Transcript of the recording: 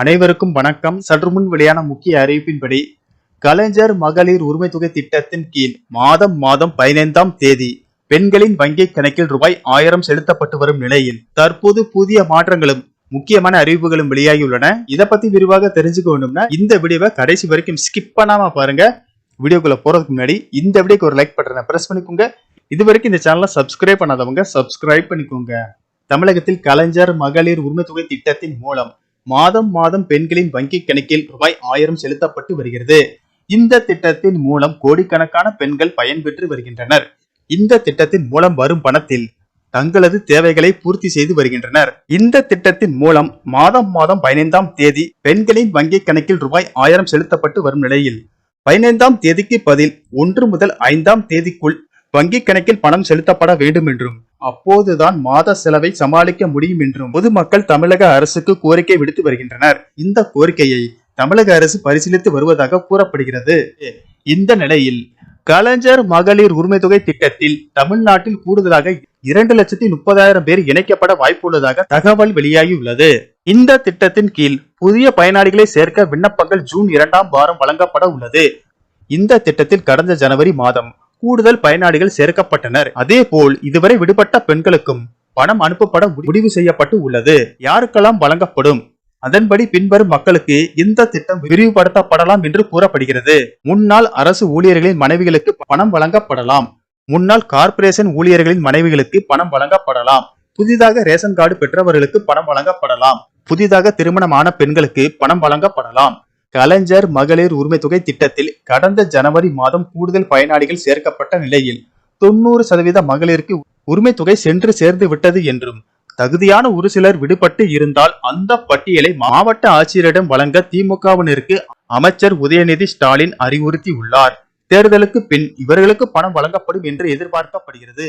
அனைவருக்கும் வணக்கம். சற்று முன் வெளியான முக்கிய அறிவிப்பின்படி கலைஞர் மகளிர் உரிமை தொகை திட்டத்தின் கீழ் மாதம் மாதம் பதினைந்தாம் தேதி பெண்களின் வங்கி கணக்கில் ரூபாய் ஆயிரம் செலுத்தப்பட்டு வரும் நிலையில் தற்போது புதிய மாற்றங்களும் முக்கியமான அறிவிப்புகளும் வெளியாகியுள்ளன. இதை பத்தி விரிவாக தெரிஞ்சுக்க வேண்டும்னா இந்த வீடியோவை கடைசி வரைக்கும் ஸ்கிப் பண்ணாம பாருங்க. வீடியோக்குள்ள போறதுக்கு முன்னாடி இந்த வீடியோக்கு ஒரு லைக் பட்டனை பிரஸ் பண்ணிக்கோங்க. இது வரைக்கும் இந்த சேனலை சப்ஸ்கிரைப் பண்ணாதவங்க சப்ஸ்கிரைப் பண்ணிக்கோங்க. தமிழகத்தில் கலைஞர் மகளிர் உரிமை தொகை திட்டத்தின் மூலம் மாதம் மாதம் பெண்களின் வங்கி கணக்கில் ரூபாய் ஆயிரம் செலுத்தப்பட்டு வருகிறது. இந்த திட்டத்தின் மூலம் கோடிக்கணக்கான பெண்கள் பயன்பெற்று வருகின்றனர். இந்த திட்டத்தின் மூலம் வரும் பணத்தில் தங்களது தேவைகளை பூர்த்தி செய்து வருகின்றனர். இந்த திட்டத்தின் மூலம் மாதம் மாதம் பதினைந்தாம் தேதி பெண்களின் வங்கி கணக்கில் ரூபாய் ஆயிரம் செலுத்தப்பட்டு வரும் நிலையில் பதினைந்தாம் தேதிக்கு பதில் ஒன்று முதல் ஐந்தாம் தேதிக்குள் வங்கி கணக்கில் பணம் செலுத்தப்பட வேண்டும் என்றும் அப்போதுதான் மாத செலவை சமாளிக்க முடியும் என்றும் பொதுமக்கள் தமிழக அரசுக்கு கோரிக்கை விடுத்து வருகின்றனர். இந்த கோரிக்கையை தமிழக அரசு பரிசீலித்து வருவதாக கூறப்படுகிறது. இந்த நிலையில் கலைஞர் மகளிர் உரிமை தொகை திட்டத்தில் தமிழ்நாட்டில் கூடுதலாக இரண்டு லட்சத்தி முப்பதாயிரம் பேர் இணைக்கப்பட வாய்ப்புள்ளதாக தகவல் வெளியாகியுள்ளது. இந்த திட்டத்தின் கீழ் புதிய பயனாளிகளை சேர்க்க விண்ணப்பங்கள் ஜூன் இரண்டாம் வாரம் வழங்கப்பட உள்ளது. இந்த திட்டத்தில் கடந்த ஜனவரி மாதம் கூடுதல் பயனாளிகள் சேர்க்கப்பட்டனர். அதே போல் இதுவரை விடுபட்ட பெண்களுக்கும் பணம் அனுப்பப்பட முடிவு செய்யப்பட்டு உள்ளது. யாருக்கெல்லாம் வழங்கப்படும்? அதன்படி பின்வரும் மக்களுக்கு இந்த திட்டம் விரிவுபடுத்தப்படலாம் என்று கூறப்படுகிறது. முன்னாள் அரசு ஊழியர்களின் மனைவிகளுக்கு பணம் வழங்கப்படலாம். முன்னாள் கார்ப்பரேஷன் ஊழியர்களின் மனைவிகளுக்கு பணம் வழங்கப்படலாம். புதிதாக ரேஷன் கார்டு பெற்றவர்களுக்கு பணம் வழங்கப்படலாம். புதிதாக திருமணமான பெண்களுக்கு பணம் வழங்கப்படலாம். கலைஞர் மகளிர் உரிமை தொகை திட்டத்தில் கடந்த ஜனவரி மாதம் கூடுதல் பயனாளிகள் சேர்க்கப்பட்ட நிலையில் தொண்ணூறு சதவீத மகளிருக்கு உரிமை தொகை சென்று சேர்ந்து விட்டது என்றும் தகுதியான ஒரு சிலர் விடுபட்டு இருந்தால் அந்த பட்டியலை மாவட்ட ஆட்சியரிடம் வழங்க திமுகவினருக்கு அமைச்சர் உதயநிதி ஸ்டாலின் அறிவுறுத்தி உள்ளார் தேர்தலுக்கு பின் இவர்களுக்கு பணம் வழங்கப்படும் என்று எதிர்பார்க்கப்படுகிறது.